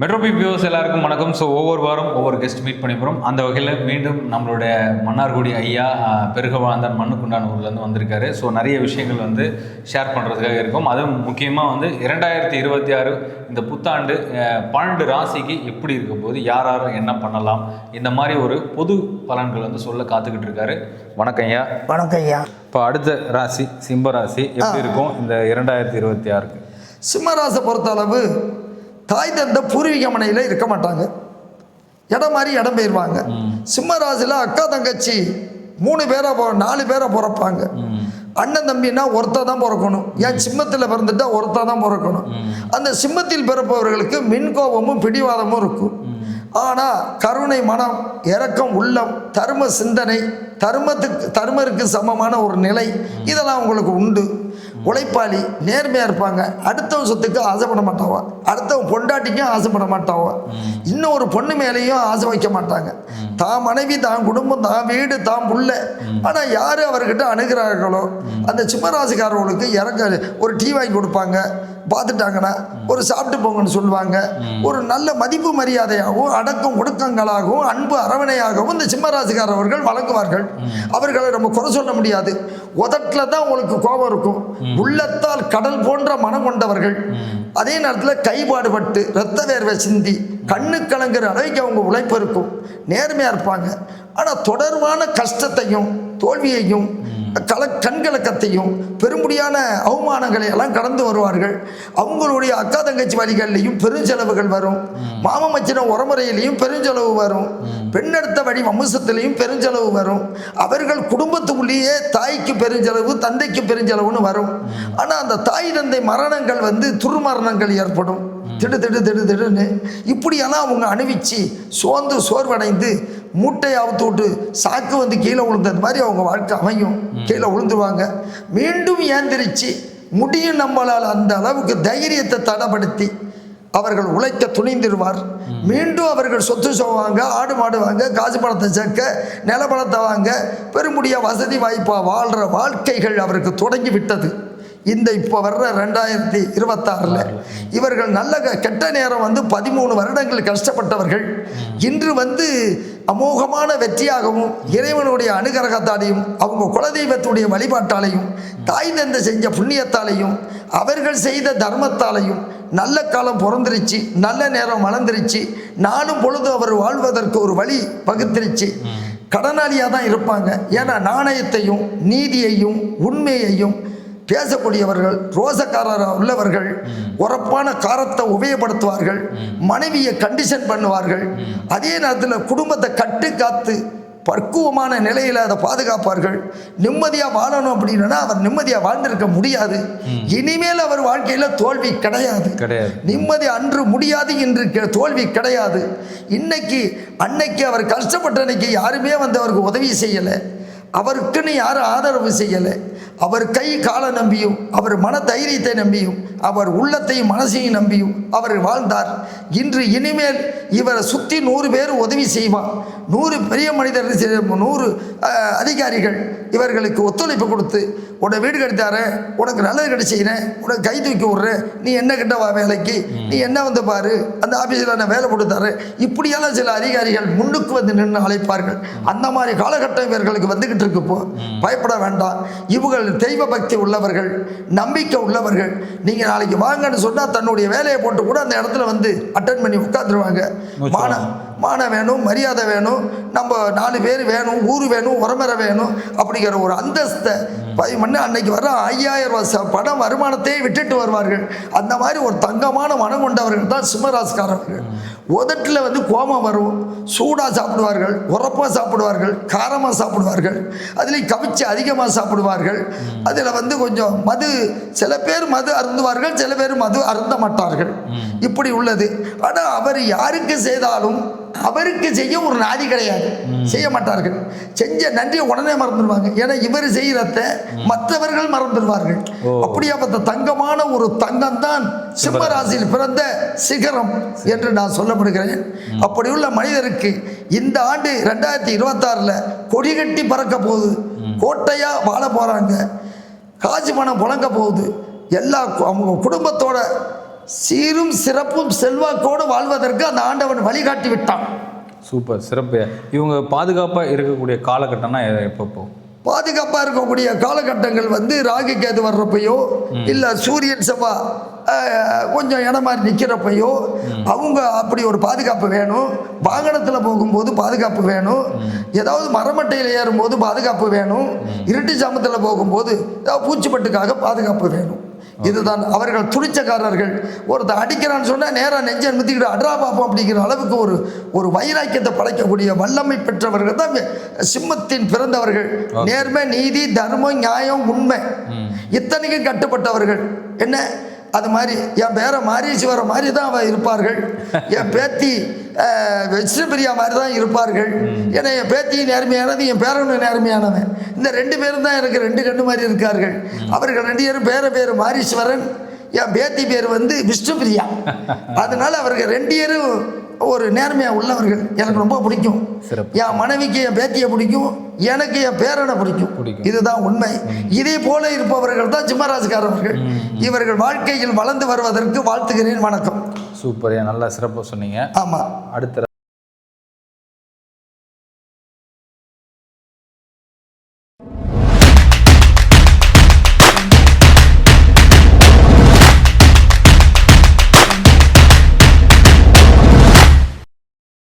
மெட்ரோபி views எல்லாருக்கும் வணக்கம். So ஒவ்வொரு வாரம் ஒவ்வொரு கெஸ்ட் மீட் பண்ணி போகிறோம் அந்த வகையில் மீண்டும் நம்மளுடைய மன்னார்குடி ஐயா பெருக வாழ்ந்தான் மண்ணுக்குண்டான ஊர்லேருந்து வந்திருக்காரு. ஸோ நிறைய விஷயங்கள் வந்து ஷேர் பண்ணுறதுக்காக இருக்கும். அதுவும் முக்கியமாக வந்து இரண்டாயிரத்தி இருபத்தி ஆறு இந்த புத்தாண்டு பன்னெண்டு ராசிக்கு எப்படி இருக்க போது யார் யார் என்ன பண்ணலாம்? இந்த மாதிரி ஒரு பொது பலன்கள் வந்து சொல்ல காத்துக்கிட்டு இருக்காரு. வணக்கம் ஐயா. வணக்கம் ஐயா. இப்போ அடுத்த ராசி சிம்ம ராசி எப்படி இருக்கும் இந்த இரண்டாயிரத்தி இருபத்தி ஆறுக்கு? சிம்மராசை பொறுத்த அளவு தாய் தந்த பூர்வீக மனையில் இருக்க மாட்டாங்க. இடம் மாதிரி இடம் போயிடுவாங்க சிம்மராசியில் அக்கா தங்கச்சி மூணு பேரை போ நாலு பேரை பிறப்பாங்க. அண்ணன் தம்பின்னா ஒருத்தா தான் பிறக்கணும். ஏன் சிம்மத்தில் பிறந்துட்டா ஒருத்தா தான் பிறக்கணும். அந்த சிம்மத்தில் பிறப்பவர்களுக்கு மின்கோபமும் பிடிவாதமும் இருக்கும். ஆனால் கருணை மனம் இரக்கம் உள்ளம் தர்ம சிந்தனை தர்மத்துக்கு தர்மருக்கு சமமான ஒரு நிலை இதெல்லாம் உங்களுக்கு உண்டு. உழைப்பாளி நேர்மையாக இருப்பாங்க. அடுத்தவன் சொத்துக்கு ஆசைப்பட மாட்டாவா? அடுத்தவன் பொண்டாட்டிக்கும் ஆசைப்பட மாட்டாவா? இன்னும் ஒரு பொண்ணு மேலேயும் ஆசை வைக்க மாட்டாங்க. தான் மனைவி தான் குடும்பம் தான் வீடு தான் புள்ள. ஆனால் யார் அவர்கிட்ட அணுகிறார்களோ அந்த சிம்மராசிக்காரர்களுக்கு இறக்க ஒரு டீ வாங்கி கொடுப்பாங்க. பார்த்துட்டாங்கன்னா ஒரு சாப்பிட்டு போங்கன்னு சொல்லுவாங்க. ஒரு நல்ல மதிப்பு மரியாதையாகவும் அடக்கம் ஒடுக்கங்களாகவும் அன்பு அரவணையாகவும் இந்த சிம்மராசிக்காரர்கள் வழங்குவார்கள். அவர்களை நம்ம குறை சொல்ல முடியாது. உதட்டில் தான் உங்களுக்கு கோபம் இருக்கும். உள்ளத்தால் கடல் போன்ற மனம் கொண்டவர்கள். அதே நேரத்தில் கைபாடுபட்டு இரத்த வேர்வை சிந்தி கண்ணு கலங்குற அளவுக்கு அவங்க உழைப்பு இருக்கும். நேர்மையாக இருப்பாங்க. ஆனால் தொடர்பான கஷ்டத்தையும் தோல்வியையும் கல கண்கலக்கத்தையும் பெருமுடியான அவமானங்களை எல்லாம் கடந்து வருவார்கள். அவங்களுடைய அக்கா தங்கச்சி வழிகள்லையும் பெருஞ்செலவுகள் வரும். மாம மச்சின உரமுறையிலையும் பெருஞ்செலவு வரும். பெண்ணெடுத்த வழி வம்சத்திலையும் பெருஞ்செலவு வரும். அவர்கள் குடும்பத்துக்குள்ளேயே தாய்க்கு பெருஞ்செலவு தந்தைக்கு பெருஞ்செலவுன்னு வரும். ஆனால் அந்த தாய் தந்தை மரணங்கள் வந்து துர்மரணங்கள் ஏற்படும். திடு திடு திடு திடுன்னு. இப்படியெல்லாம் அவங்க அணிவிச்சு சோர்ந்து சோர்வடைந்து மூட்டையை அவுத்து விட்டு சாக்கு வந்து கீழே விழுந்தது மாதிரி அவங்க வாழ்க்கை அமையும். கீழே விழுந்துருவாங்க. மீண்டும் ஏந்திரிச்சு முடியும் நம்மளால் அந்த அளவுக்கு தைரியத்தை தடப்படுத்தி அவர்கள் உழைக்க துணிந்திருவார். மீண்டும் அவர்கள் சொத்து சொவாங்க ஆடு மாடுவாங்க காசு பணத்தை சேர்க்க நிலப்பணத்தை வாங்க பெருமுடிய வசதி வாய்ப்பாக வாழ்கிற வாழ்க்கைகள் அவருக்கு தொடங்கி விட்டது இந்த இப்போ வர்ற ரெண்டாயிரத்தி இருபத்தாறில் இவர்கள் நல்ல க- கெட்ட நேரம் வந்து பதிமூணு வருடங்கள் கஷ்டப்பட்டவர்கள். இன்று வந்து அமோகமான வெற்றியாகவும் இறைவனுடைய அனுகிரகத்தாலையும் அவங்க குலதெய்வத்துடைய வழிபாட்டாலையும் தாய் தந்தை செஞ்ச புண்ணியத்தாலையும் அவர்கள் செய்த தர்மத்தாலையும் நல்ல காலம் பிறந்துருச்சு நல்ல நேரம் வளர்ந்துருச்சு நானும் பொழுது அவர் வாழ்வதற்கு ஒரு வழி பகுத்துருச்சு கடனாளியாக தான் இருப்பாங்க. ஏன்னா நாணயத்தையும் நீதியையும் உண்மையையும் பேசக்கூடியவர்கள் ரோசக்காரர் உள்ளவர்கள் உரப்பான காரத்தை உபயோகப்படுத்துவார்கள் மனைவியை கண்டிஷன் பண்ணுவார்கள். அதே நேரத்தில் குடும்பத்தை கட்டு காத்து பக்குவமான நிலையில் அதை பாதுகாப்பார்கள். நிம்மதியாக வாழணும் அப்படின்னா அவர் நிம்மதியாக வாழ்ந்திருக்க முடியாது. இனிமேல் அவர் வாழ்க்கையில் தோல்வி கிடையாது. நிம்மதி அன்று முடியாது இன்று தோல்வி கிடையாது. இன்னைக்கு அன்னைக்கு அவர் கஷ்டப்பட்ட அன்னைக்கு யாருமே வந்து அவருக்கு உதவி செய்யலை. அவருக்குன்னு யாரும் ஆதரவு செய்யலை. அவர் கை காலை நம்பியும் அவர் மன தைரியத்தை நம்பியும் அவர் உள்ளத்தையும் மனசையும் நம்பியும் அவர் வாழ்ந்தார். இன்று இனிமேல் இவரை சுற்றி நூறு பேர் உதவி செய்வான் நூறு பெரிய மனிதர்கள் செ- நூறு அதிகாரிகள் இவர்களுக்கு ஒத்துழைப்பு கொடுத்து உன்னை வீடு கட்டித்தாரேன் உனக்கு நல்லது கட்டி செய்கிறேன் உனக்கு கை தூக்கி விட்றேன் நீ என்ன கிட்ட வா வேலைக்கு நீ என்ன வந்து பாரு அந்த ஆஃபீஸில் நான் வேலை போட்டு தரேன். இப்படியெல்லாம் சில அதிகாரிகள் முன்னுக்கு வந்து நின்று அழைப்பார்கள். அந்த மாதிரி காலகட்டம் இவர்களுக்கு வந்துக்கிட்டு இருக்கு இப்போ. பயப்பட வேண்டாம். இவர்கள் தெய்வ பக்தி உள்ளவர்கள் நம்பிக்கை உள்ளவர்கள் நீங்கள் நாளைக்கு வாங்கன்னு சொன்னால் தன்னுடைய வேலையை போட்டு கூட அந்த இடத்துல வந்து அட்டன் பண்ணி உட்காந்துருவாங்க மான மானம் வேணும் மரியாதை வேணும் நம்ம நாலு பேர் வேணும் ஊர் வேணும் உரமர வேணும் அப்படிங்கிற ஒரு அந்தஸ்தை பதிவு பண்ணி அன்னைக்கு வர ஐயாயிரம் ரூபாய் பணம் வருமானத்தையே விட்டுட்டு வருவார்கள். அந்த மாதிரி ஒரு தங்கமான மனம் கொண்டவர்கள் தான் சிம்மராசிக்காரர்கள். உதட்டில் வந்து கோபம் வரும். சூடாக சாப்பிடுவார்கள் உரப்பாக சாப்பிடுவார்கள் காரமாக சாப்பிடுவார்கள். அதுலேயும் கவிச்சு அதிகமாக சாப்பிடுவார்கள். அதில் வந்து கொஞ்சம் மது சில பேர் மது அருந்துவார்கள் சில பேர் மது அருந்த மாட்டார்கள். இப்படி உள்ளது. ஆனால் அவர் யாருக்கு செய்தாலும் அவருக்கு செய்ய ஒரு நாதி கிடையாது. செய்ய மாட்டார்கள். செஞ்ச நன்றியை உடனே மறந்துடுவாங்க. ஏன்னா இவர் செய்கிறத மற்றவர்கள் மறந்துடுவார்கள். அப்படியாப்பட்ட தங்கமான ஒரு தங்கம் தான் சிம்மராசியில் பிறந்த சிகரம் என்று நான் சொல்லப்படுகிறேன். அப்படி உள்ள மனிதருக்கு இந்த ஆண்டு ரெண்டாயிரத்தி இருபத்தாறில் கொடி கட்டி பறக்க போகுது. கோட்டையாக வாழ போகிறாங்க காசு பணம் புழங்க போகுது. எல்லா அவங்க குடும்பத்தோட சீரும் சிறப்பும் செல்வாக்கோடு வாழ்வதற்கு அந்த ஆண்டவன் வழிகாட்டி விட்டான். சூப்பர் சிறப்பு. இவங்க பாதுகாப்பாக இருக்கக்கூடிய காலகட்டம்னா எப்பப்போ? பாதுகாப்பாக இருக்கக்கூடிய காலகட்டங்கள் வந்து ராகு கேது வர்றப்பையோ இல்லை சூரியன் செவ்வாய் அஹ், கொஞ்சம் இடம் மாதிரி நிற்கிறப்பையோ அவங்க அப்படி ஒரு பாதுகாப்பு வேணும். வாகனத்தில் போகும்போது பாதுகாப்பு வேணும். ஏதாவது மரமட்டையில் ஏறும்போது பாதுகாப்பு வேணும். இருட்டு ஜாமத்தில் போகும்போது ஏதாவது பூச்சிப்பட்டுக்காக பாதுகாப்பு வேணும். இதுதான் அவர்கள் துணிச்சக்காரர்கள். ஒருத்தர் அடிக்கிறான்னு சொன்னால் நேராக நெஞ்சை நிமித்திக்கிட்டு அட்ரா பார்ப்போம் அப்படிங்கிற அளவுக்கு ஒரு ஒரு வைராக்கியத்தை படைக்கக்கூடிய வல்லமை பெற்றவர்கள் தான் சிம்மத்தின் பிறந்தவர்கள். நேர்மை நீதி தர்மம் நியாயம் உண்மை. இத்தனைக்கும் கட்டுப்பட்டவர்கள். என்ன? அது மாதிரி என் பேரை மாரீஸ்வர மாதிரி தான் அவ இருப்பார்கள். என் பேத்தி அஹ், மாதிரி தான் இருப்பார்கள். ஏன்னா என் பேத்தி நேர்மையானது என் பேரனும் நேர்மையானவன். இந்த ரெண்டு பேரும் தான் எனக்கு ரெண்டு கண்ணு மாதிரி இருக்கார்கள். அவர்கள் ரெண்டு பேரும் பேர பேர் மாரீஸ்வரன் என் பேத்தி பேர் வந்து விஷ்ணுபிரியா அதனால அவர்கள் ரெண்டு பேரும் ஒரு நேர்மையா உள்ளவர்கள் எனக்கு ரொம்ப பிடிக்கும். சிறப்பு. என் மனைவிக்கு என் பேத்தியை பிடிக்கும். எனக்கு என் பேரனை பிடிக்கும். இதுதான் உண்மை. இதே போல இருப்பவர்கள் தான் சிம்மராசிக்காரர்கள் இவர்கள் வாழ்க்கையில் வளர்ந்து வருவதற்கு வாழ்த்துகிறேன். வணக்கம். சூப்பர் நல்லா சிறப்பாக சொன்னீங்க. ஆமா. அடுத்த